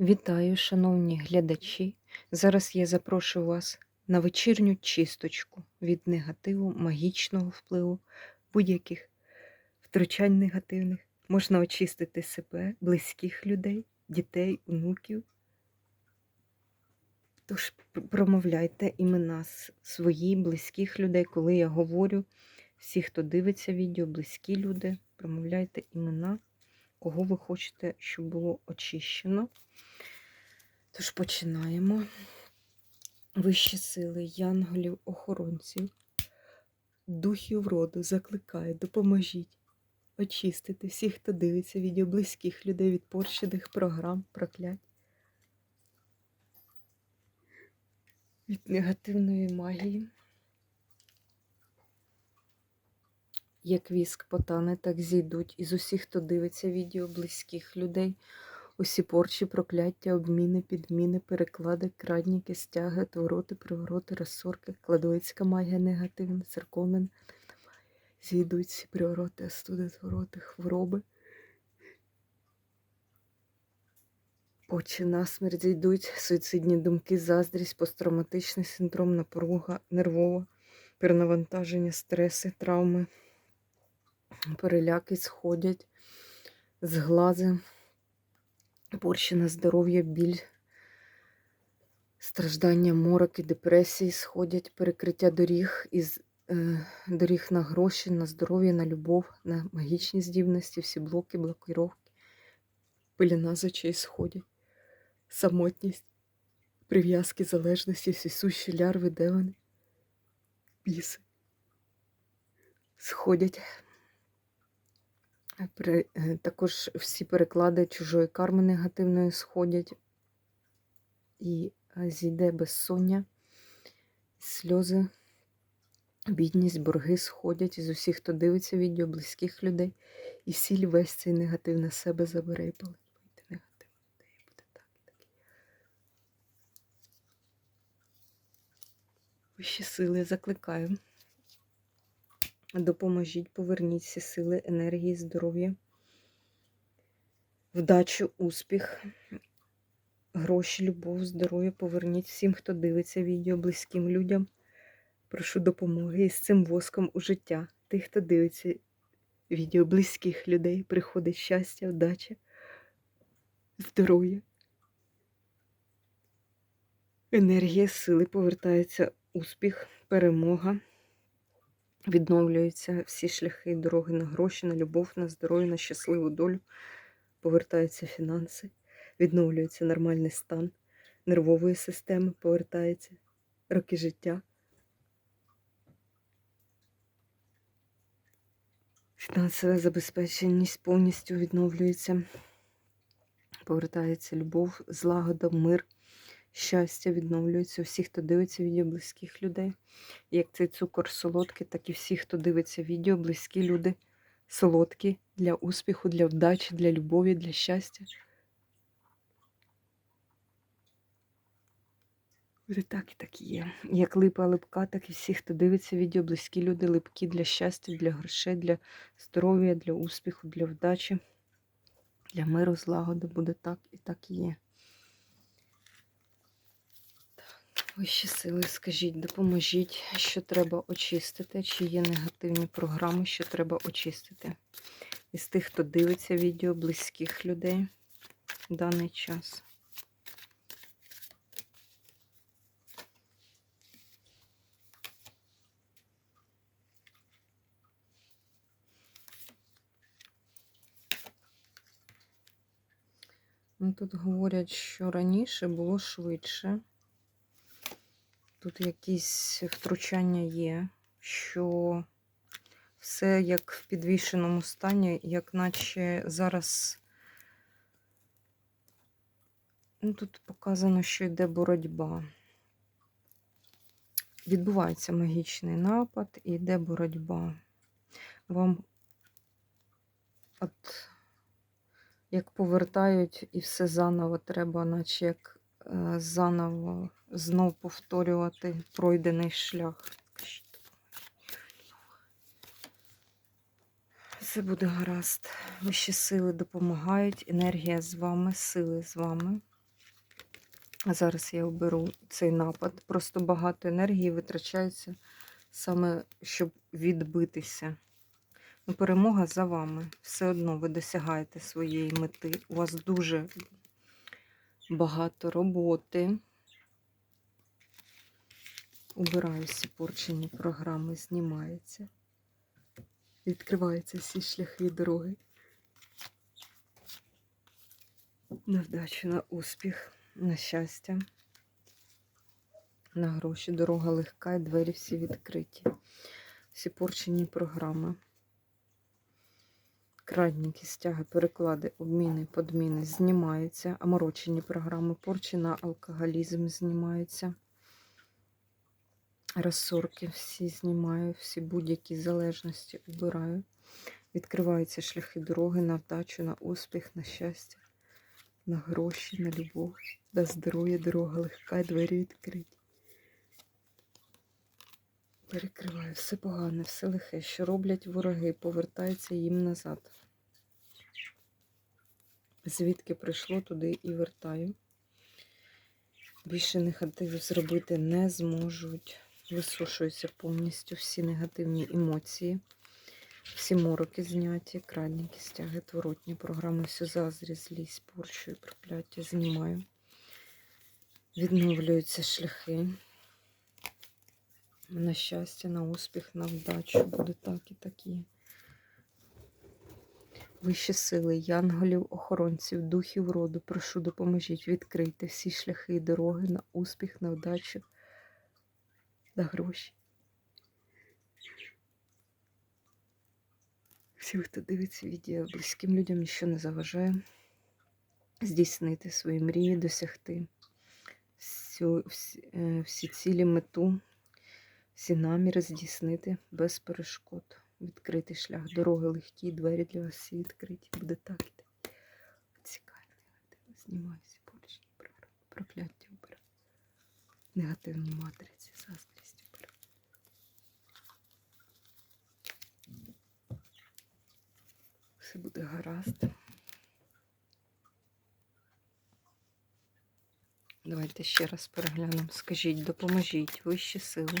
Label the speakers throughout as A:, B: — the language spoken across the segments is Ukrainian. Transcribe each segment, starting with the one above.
A: Вітаю, шановні глядачі. Зараз я запрошую вас на вечірню чисточку від негативу, магічного впливу, будь-яких втручань негативних. Можна очистити себе, близьких людей, дітей, онуків. Тож промовляйте імена свої, близьких людей, коли я говорю, всі, хто дивиться відео, близькі люди, промовляйте імена, кого ви хочете, щоб було очищено. Тож починаємо. Вищі сили, янголів, охоронців, духів роду закликаю, допоможіть очистити всіх, хто дивиться відео близьких людей від порщених програм, проклять, від негативної магії. Як віск потане, так зійдуть із усіх, хто дивиться відео близьких людей. Усі порчі, прокляття, обміни, підміни, переклади, крадніки, стяги, твороти, привороти, розсорки, кладовицька магія негативна, церковна. Зійдуть всі привороти, астуди, твороти, хвороби. Очі насмерть зійдуть, суїцидні думки, заздрість, посттравматичний синдром, напруга, нервова, перенавантаження, стреси, травми, переляки сходять, зглази, порчі на здоров'я, біль, страждання, мороки, депресії сходять, перекриття доріг із е, доріг на гроші, на здоров'я, на любов, на магічні здібності, всі блоки, блокировки, пиліна з очей сходять, самотність, прив'язки, залежності, всі сущі лярви, демони, біси сходять. При- е, Також всі переклади чужої карми негативної сходять. І е, зійде безсоння, сльози, бідність, борги сходять із усіх, хто дивиться відео, близьких людей, і сіль весь цей негатив на себе забере і так. Вищі сили закликаю. Допоможіть, поверніть всі сили, енергії, здоров'я, вдачу, успіх, гроші, любов, здоров'я. Поверніть всім, хто дивиться відео, близьким людям. Прошу допомоги із цим воском у життя. Тих, хто дивиться відео близьких людей, приходить щастя, вдача, здоров'я. Енергія сили повертається успіх, перемога. Відновлюються всі шляхи дороги на гроші, на любов, на здоров'я, на щасливу долю. Повертаються фінанси, відновлюється нормальний стан нервової системи, повертається роки життя. Фінансова забезпеченість повністю відновлюється. Повертається любов, злагода, мир, щастя відновлюється. Всі, хто дивиться відео близьких людей. Як цей цукор солодкий, так і всі, хто дивиться відео, близькі люди солодкі для успіху, для вдачі, для любові, для щастя. Буде так і так і є. Як липа липка, так і всі, хто дивиться відео, близькі люди, липкі для щастя, для грошей, для здоров'я, для успіху, для вдачі, для миру, злагоди. Буде так і так і є. Так, Вищі сили, скажіть, допоможіть, що треба очистити, чи є негативні програми, що треба очистити. Із тих, хто дивиться відео, близьких людей в даний час. Ну, тут говорять, що раніше було швидше. Тут якісь втручання є, що все як в підвішеному стані, як наче зараз. Ну, тут показано, що йде боротьба. Відбувається магічний напад і йде боротьба. Вам от як повертають і все заново треба, наче як заново знов повторювати пройдений шлях. Все буде гаразд. Вищі сили допомагають, енергія з вами, сили з вами. Зараз я оберу цей напад. Просто багато енергії витрачається саме, щоб відбитися. Ну, перемога за вами. Все одно ви досягаєте своєї мети. У вас дуже багато роботи. Убираю всі порчені програми, знімається. Відкриваються всі шляхи дороги. На вдачу, на успіх, на щастя, на гроші. Дорога легка і двері всі відкриті. Всі порчені програми. Крадніки, стяги, переклади, обміни, подміни знімаються. Аморочені програми, порчена алкоголізм знімаються. Розсорки всі знімаю, всі будь-які залежності убираю. Відкриваються шляхи дороги на вдачу, на успіх, на щастя, на гроші, на любов, на здоров'я, дорога легка, двері відкриті. Перекриваю все погане, все лихе, що роблять вороги, повертається їм назад. Звідки прийшло, туди і вертаю. Більше негативу зробити не зможуть. Висушуються повністю всі негативні емоції, всі мороки зняті, крадніки, стяги, творотні програми, всю заздрість, злість, порчу і прокляття знімаю. Відновлюються шляхи. На щастя, на успіх, на вдачу. Буде так і такі. Вищі сили, янголів, охоронців, духів роду, прошу, допоможіть відкрити всі шляхи і дороги на успіх, на вдачу, на гроші. Всі, хто дивиться відео, близьким людям нічого не заважає здійснити свої мрії, досягти всю, всі, е, всі цілі мету, всі наміри здійснити без перешкод. Відкритий шлях, дороги легкі, двері для вас всі відкриті. Буде так іде. Цікаво, негативно. Знімаю поручні прокляття обираю. Негативні матриці, заздрість обираю. Все буде гаразд. Давайте ще раз переглянемо. Скажіть, допоможіть вищі сили.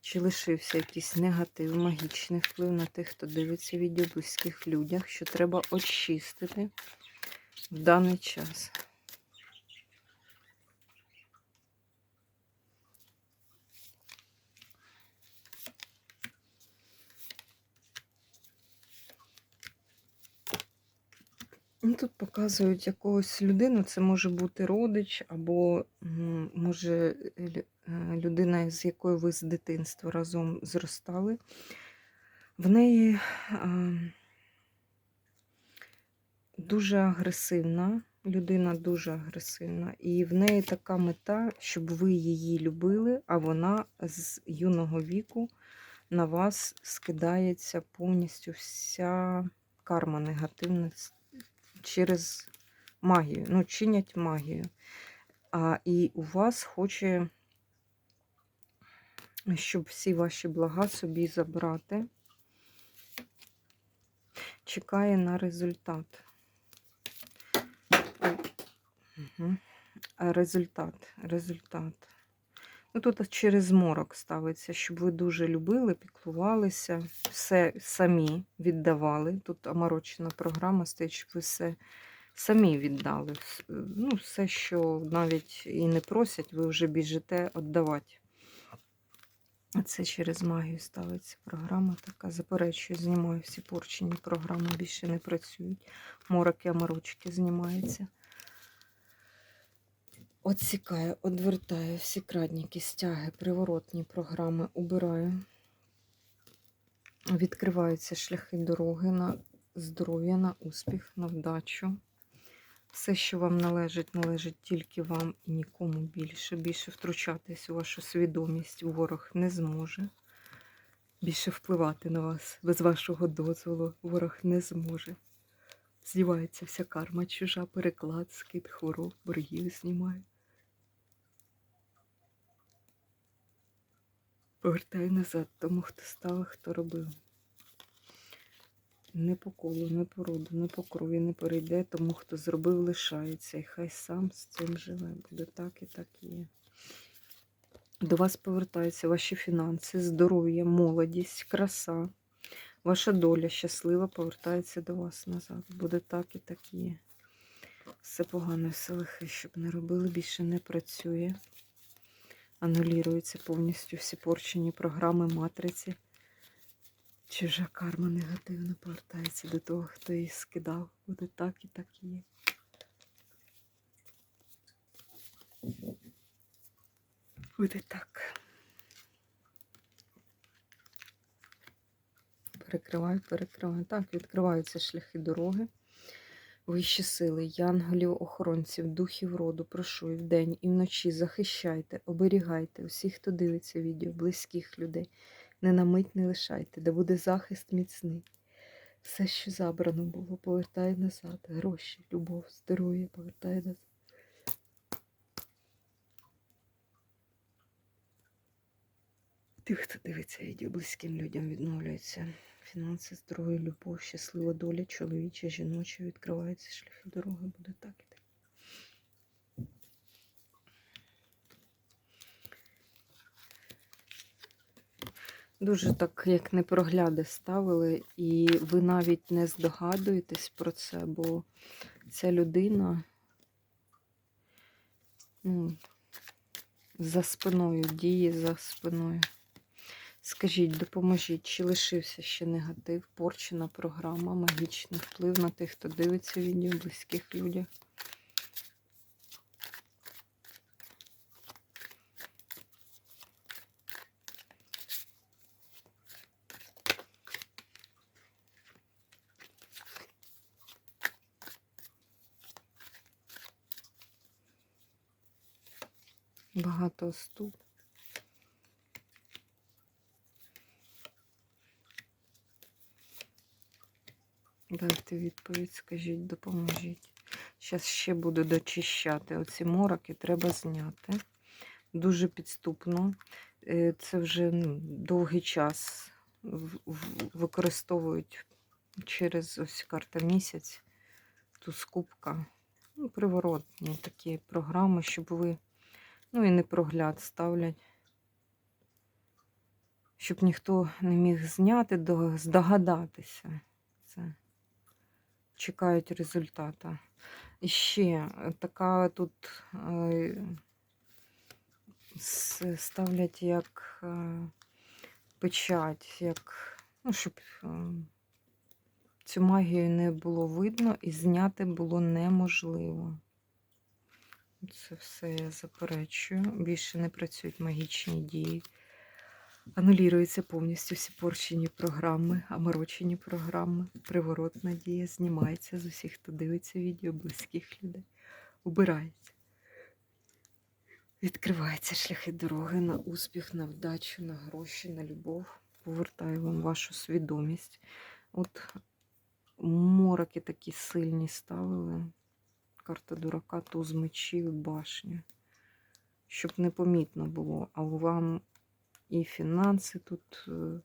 A: Чи лишився якийсь негатив, магічний вплив на тих, хто дивиться відео близьких людях, що треба очистити в даний час? Ну, Тут показують якогось людину, це може бути родич, або може е, людина, з якою ви з дитинства разом зростали. В неї дуже агресивна, людина дуже агресивна, і в неї така мета, щоб ви її любили, а вона з юного віку на вас скидається повністю вся карма негативна через магію. Ну, чинять магію. А, і у вас хоче, щоб всі ваші блага собі забрати. Чекає на результат. Угу. Результат. Результат. Ну, тут через морок ставиться, щоб ви дуже любили, піклувалися, все самі віддавали. Тут оморочена програма стоїть, щоб ви все самі віддали. Ну, все, що навіть і не просять, ви вже біжите віддавати. Це через магію ставиться програма така. Заперечую, знімаю всі порчені програми, більше не працюють. Мороки, оморочки знімаються. Отсікаю, одвертаю всі крадніки, стяги, приворотні програми убираю. Відкриваються шляхи дороги на здоров'я, на успіх, на вдачу. Все, що вам належить, належить тільки вам і нікому більше. Більше втручатись у вашу свідомість ворог не зможе. Більше впливати на вас без вашого дозволу ворог не зможе. Знімається вся карма чужа, переклад, скид, хвороб, боргів знімаю. Повертаю назад тому, хто став, хто робив. Не по колу, не по роду, не по крові не перейде, тому хто зробив, лишається. І хай сам з цим живе. Буде так і так є. До вас повертаються ваші фінанси, здоров'я, молодість, краса. Ваша доля щаслива повертається до вас назад. Буде так і так є. Все погане, все лихе, щоб не робили, більше не працює. Анулюються повністю всі порчені програми, матриці. Чужа карма негативно повертається до того, хто її скидав. Буде так і так і є. Буде так. Перекриваю, перекриваю. Так, відкриваються шляхи дороги. Вищі сили, янголів, охоронців, духів роду, прошу і вдень, і вночі захищайте, оберігайте усіх, хто дивиться відео, близьких людей. Не на мить не лишайте, де буде захист міцний. Все, що забрано було, повертає назад. Гроші, любов, здоров'я повертає назад. Тих, хто дивиться відео, близьким людям відновлюється. Фінанси, здоров'я, любов, щаслива доля, чоловіча, жіноча, відкриваються шляхи дороги, буде так і. Дуже так, як непрогляди ставили, і ви навіть не здогадуєтесь про це, бо ця людина ну, за спиною, діє за спиною. Скажіть, допоможіть, чи лишився ще негатив, порчена програма, магічний вплив на тих, хто дивиться відео, близьких людях? Багато остуд. Дайте відповідь, скажіть, допоможіть. Зараз ще буду дочищати. Оці мороки треба зняти. Дуже підступно. Е, Це вже ну, довгий час використовують через ось карта місяць. Ту скупка. Ну, приворотні такі програми, щоб ви. Ну і не прогляд ставлять. Щоб ніхто не міг зняти, здогадатися. Це чекають результата. І ще така тут е, ставлять як е, печать, як, ну, щоб цю магію не було видно і зняти було неможливо. Це все я заперечую. Більше не працюють магічні дії. Анулюються повністю всі порчені програми, оморочені програми. Приворотна дія знімається з усіх, хто дивиться відео, близьких людей. Убирається. Відкриваються шляхи дороги на успіх, на вдачу, на гроші, на любов. Повертаю вам вашу свідомість. От мороки такі сильні ставили. Карта дурака, туз мечів, башня. Щоб непомітно було, а вам і фінанси тут. е,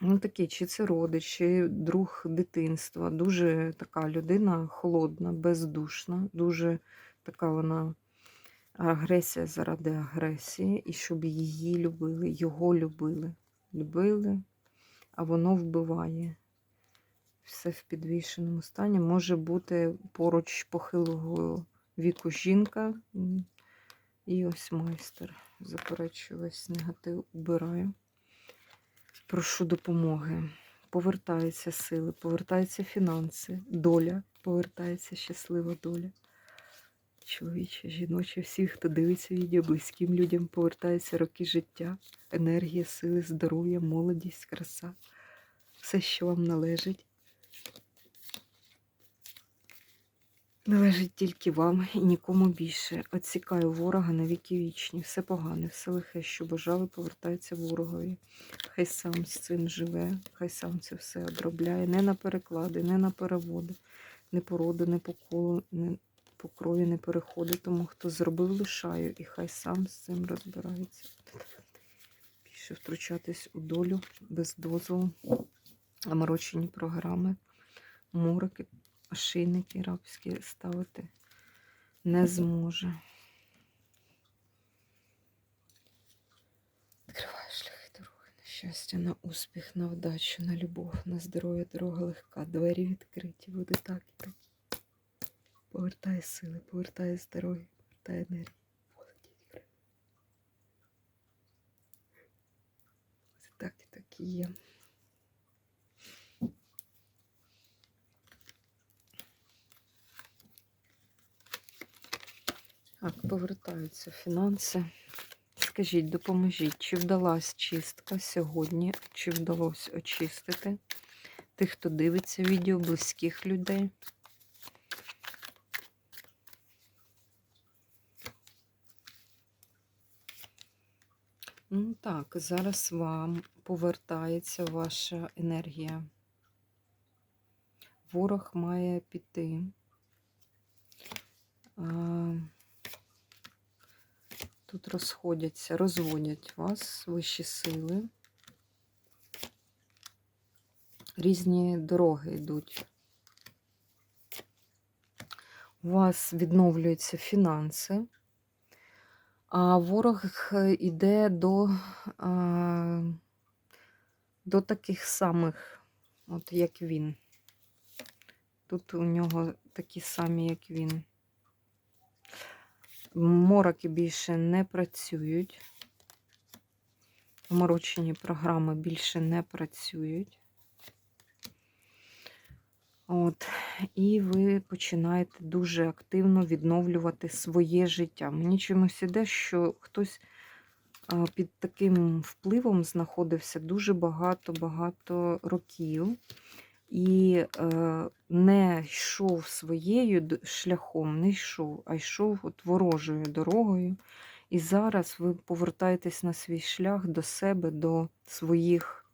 A: Ну, такі, чи це родич, чи друг дитинства. Дуже така людина холодна, бездушна, дуже така вона агресія заради агресії, і щоб її любили, його любили. Любили, а воно вбиває. Все в підвішеному стані. Може бути поруч похилого віку жінка. І ось майстер. Заперечую весь негатив, убираю. Прошу допомоги. Повертаються сили, повертаються фінанси, доля, повертається щаслива доля. Чоловіче, жіноче, всіх, хто дивиться відео, близьким людям повертаються роки життя, енергія, сили, здоров'я, молодість, краса. Все, що вам належить. Належить тільки вам і нікому більше. Отсікаю ворога на віки вічні. Все погане, все лихе, що бажали, повертається ворогові. Хай сам з цим живе, хай сам це все обробляє. Не на переклади, не на переводи, не по роду, не по колу, не по крові не переходить. Тому хто зробив, лишаю, і хай сам з цим розбирається. Більше втручатись у долю без дозволу Оморочені програми, мороки, ошейники рабські ставити не зможе. Відкриває шляхи дороги на щастя, на успіх, на вдачу, на любов, на здоров'я, дорога легка, двері відкриті, буде так і так. Повертає сили, повертає здоров'я, повертає енергію. Так і так і є. Так, повертаються фінанси. Скажіть, допоможіть, чи вдалась чистка сьогодні, чи вдалося очистити тих, хто дивиться відео, близьких людей? Ну так, зараз вам повертається ваша енергія. Ворог має піти. А, Тут розходяться, розводять вас вищі сили. Різні дороги йдуть. У вас відновлюються фінанси, а ворог йде до, до таких самих, от як він. Тут у нього такі самі, як він. Мороки більше не працюють. Морочені програми більше не працюють. От, і ви починаєте дуже активно відновлювати своє життя. Мені чомусь іде, що хтось під таким впливом знаходився дуже багато-багато років і е, не йшов своєю шляхом, не йшов, а йшов от ворожою дорогою. І зараз ви повертаєтесь на свій шлях до себе, до своїх,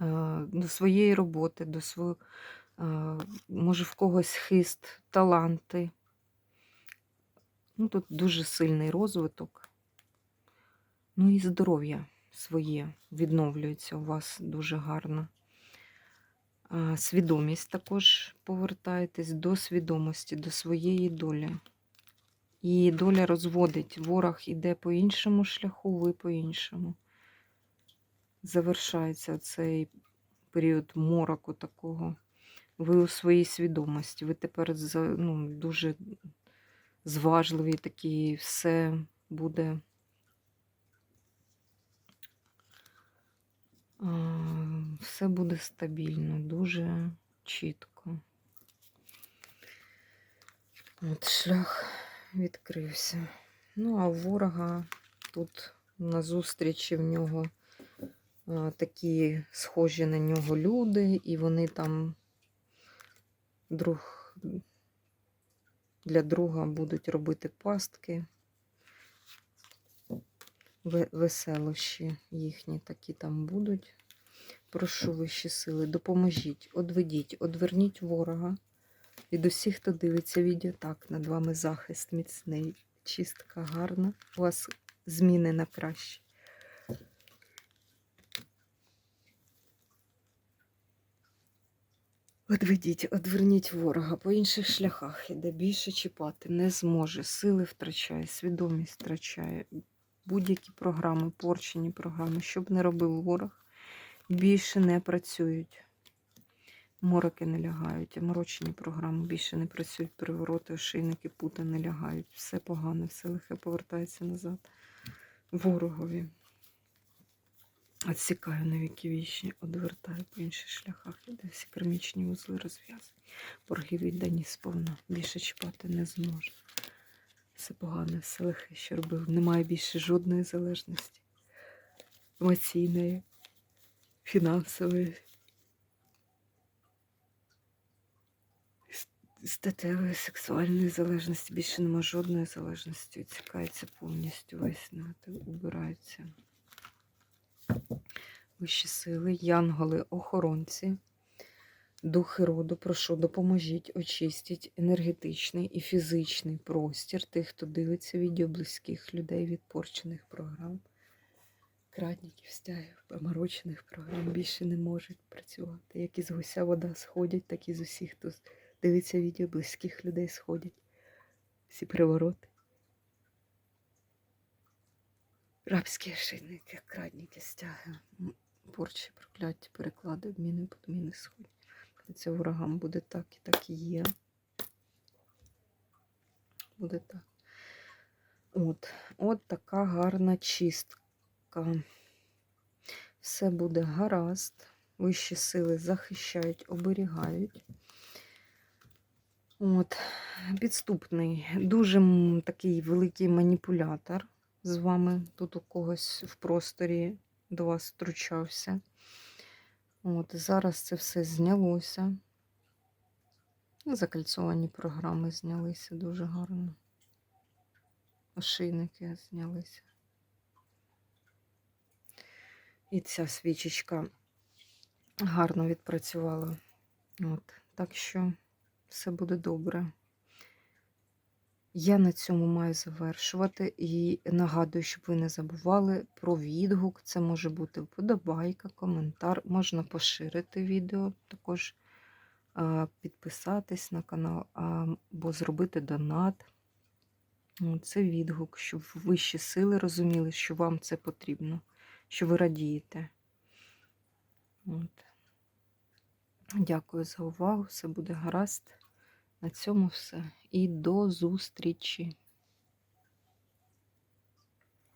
A: е, до своєї роботи, до свого, е, може, в когось хист, таланти. Ну, тут дуже сильний розвиток. Ну і здоров'я своє відновлюється у вас дуже гарно. Свідомість також повертаєтесь до свідомості, до своєї долі. І доля розводить. Ворог іде по іншому шляху, ви по іншому. Завершається цей період мороку такого. Ви у своїй свідомості. Ви тепер ну, дуже зважливі такі, все буде. Все буде стабільно, дуже чітко. От шлях відкрився. Ну, а ворога тут на зустрічі в нього такі схожі на нього люди, і вони там друг для друга будуть робити пастки. Ве- Веселощі їхні такі там будуть. Прошу вищі сили, допоможіть, одведіть, одверніть ворога від усіх, хто дивиться відео. Так, над вами захист міцний, чистка гарна. У вас зміни на краще. Одведіть, одверніть ворога по інших шляхах, іде більше чіпати не зможе. Сили втрачає, свідомість втрачає. Будь-які програми, порчені програми, що б не робив ворог, більше не працюють. Мороки не лягають, морочені програми більше не працюють, привороти, ошейники, пута не лягають. Все погане, все лихе повертається назад. Ворогові. Отсікаю на віки вічні, одвертаю по інших шляхах, іде всі кармічні вузли розв'язані. Борги віддані сповна, більше чіпати не зможе. Все погане, все лихе, що робив. Немає більше жодної залежності. Емоційної, фінансової, статевої, сексуальної залежності. Більше немає жодної залежності. Відсікається повністю весь нати, убирається. Вищі сили, янголи, охоронці, духи роду, прошу, допоможіть, очистіть енергетичний і фізичний простір тих, хто дивиться відео близьких людей від порчених програм, крадників стягів, поморочених програм більше не можуть працювати. Як із гуся вода сходять, так і з усіх, хто дивиться відео, близьких людей сходять. Всі привороти. Рабські ошейники, крадники, стяги, порчі, прокляття, переклади, обміни, подміни сходять. Це ворогам буде так і так і є. Буде так. От, от така гарна чистка. Все буде гаразд. Вищі сили захищають, оберігають. От, підступний, дуже такий великий маніпулятор з вами. Тут у когось в просторі до вас втручався. От, зараз це все знялося. Закальцовані програми знялися дуже гарно. Ошийники знялися. І ця свічечка гарно відпрацювала. От, так що все буде добре. Я на цьому маю завершувати і нагадую, щоб ви не забували про відгук. Це може бути вподобайка, коментар, можна поширити відео, також підписатись на канал або зробити донат. Це відгук, щоб вищі сили розуміли, що вам це потрібно, що ви радієте. От. Дякую за увагу. Все буде гаразд. На цьому все. І до зустрічі!